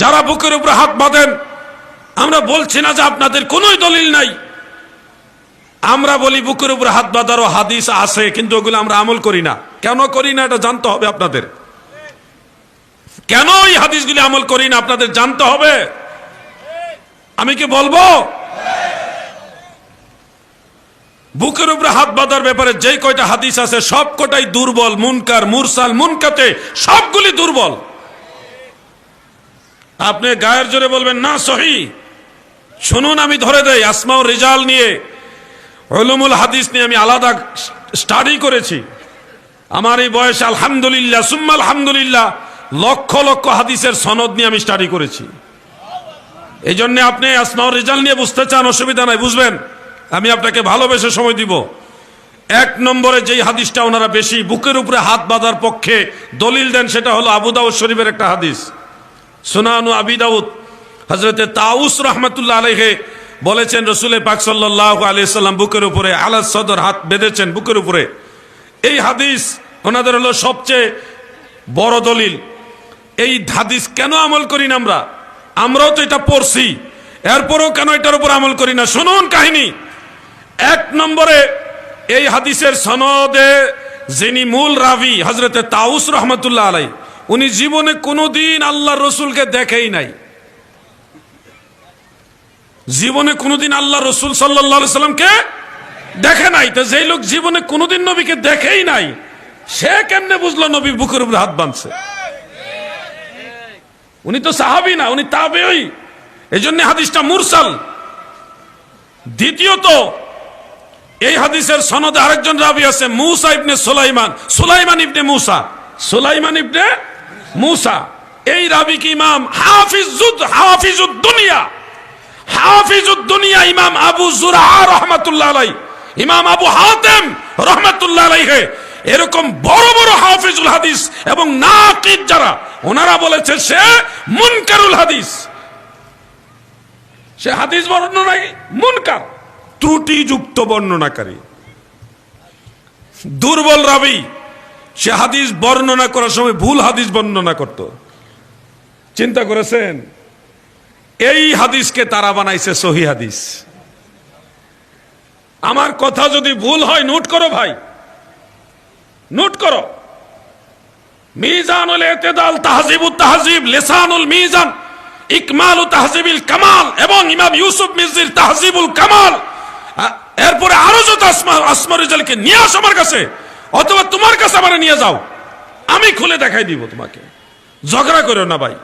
যারা বুকের উপরে হাত বাঁধেন, আমরা বলছি না যে আপনাদের কোনোই দলিল নাই। আমরা বলি বুকের উপরে হাত বাঁধারও হাদিস আছে, কিন্তু ওগুলো আমরা আমল করি না। কেন করি না এটা জানতে হবে আপনাদের। কেন এই হাদিসগুলি আমল করি না, আপনাদের জানতে হবে। আমি কি বলব? বুকের উপরে হাত বাঁধার ব্যাপারে যে কয়টা হাদিস আছে সব কটাই দুর্বল, মুনকার, মুরসাল, মুনকাতে, সবগুলি দুর্বল। আপনি গায়ের জোরে বলবেন, না, সহি। শুনুন, আমি ধরে দেই আসমাও রেজাল নিয়ে হলুমুল হাদিস নিয়ে আমি আলাদা স্টাডি করেছি। আমার এই বয়সে আলহামদুলিল্লাহ, সুম্মা আলহামদুলিল্লাহ, লক্ষ লক্ষ হাদিসের সনদ নিয়ে আমি স্টাডি করেছি। এই জন্য আপনি আসমাউর রেজাল নিয়ে বুঝতে চান, অসুবিধা নাই, বুঝবেন? আমি আপনাকে ভালোবেসে সময় দিব। এক নম্বরে যেই হাদিসটা ওনারা বেশি বুকের উপরে হাত বাঁধার পক্ষে দলিল দেন, সেটা হলো আবু দাউদ শরীফের একটা হাদিস। সুনানু আবি দাউদ হজরতে তাউস রহমতুল্লাহ আলহে বলেছেন, রসুলের পাক সাল্লাহ আলিয়াল্লাম বুকের উপরে, আলাদ সদর হাত বেঁধেছেন বুকের উপরে। এই হাদিস ওনাদের হলো সবচেয়ে বড় দলিল। এই হাদিস কেন আমল করি না আমরা? আমরাও তো এটা পড়ছি। এরপরেও কেন এটার উপর আমল করি না? শুনুন কাহিনী। এক নম্বরে এই হাদিসের সনদে যিনি মূল রাভি হজরতে তাউস রহমতুল্লাহ আলাই উনি জীবনে কোনোদিন আল্লাহ রসুলকে দেখেই নাই। জীবনে কোনোদিন আল্লাহ রসুল সাল্লাহ সাল্লামকে দেখে নাই। তো যেই লোক জীবনে কোনোদিন নবীকে দেখেই নাই, সে কেমনে বুঝলো নবী বুকের উপরে হাত বাঁধছে? উনি তো সাহাবি না, উনি তাবেই। এই জন্য হাদিসটা মুরসাল। দ্বিতীয়ত, এই হাদিসের সনদে আরেকজন রাবি আছে, মুসা ইবনে সুলাইমান। সুলাইমান ইবনে মুসা। সুলাইমান ইবনে মুসা, এই রাবি কি ইমাম হাফিজুদ হাফিজুদ দুনিয়া হাফিজুদ দুনিয়া ইমাম আবু জুরা রহমাতুল্লাহ আলাই ইমাম আবু হাতেম রহমাতুল্লাহ আলাইহে। এরকম বড় বড় হাফিজুল হাদিস এবং নাকিদ যারা, ওনারা বলেছে সে মুনকারুল হাদিস। সে হাদিস বর্ণনাই মুনকার। ত্রুটিযুক্ত বর্ণনাকারী। দুর্বল রাবি সে হাদিস বর্ণনা করার সময় ভুল হাদিস বর্ণনা করত। চিন্তা করেছেন? এই হাদিসকে তারা বানাইছে সহি হাদিস। আমার কথা যদি ভুল হয়, নোট করো ভাই। নোট করো। মিজানুল এতেদাল, তাহজিবুত তাহজিব, লেসানুল মিজান, ইকমাল তাহজিবিল কামাল এবং ইমাম ইউসুফ মির্জির তাহজিবুল কামাল। এরপরে আরও যত আসমা আসমা নিয়ে আসো আমার কাছে, অথবা তোমার আমার নিয়ে যাও। আমি খুলে দেখাই দিব তোমাকে। ঝগড়া করো না ভাই।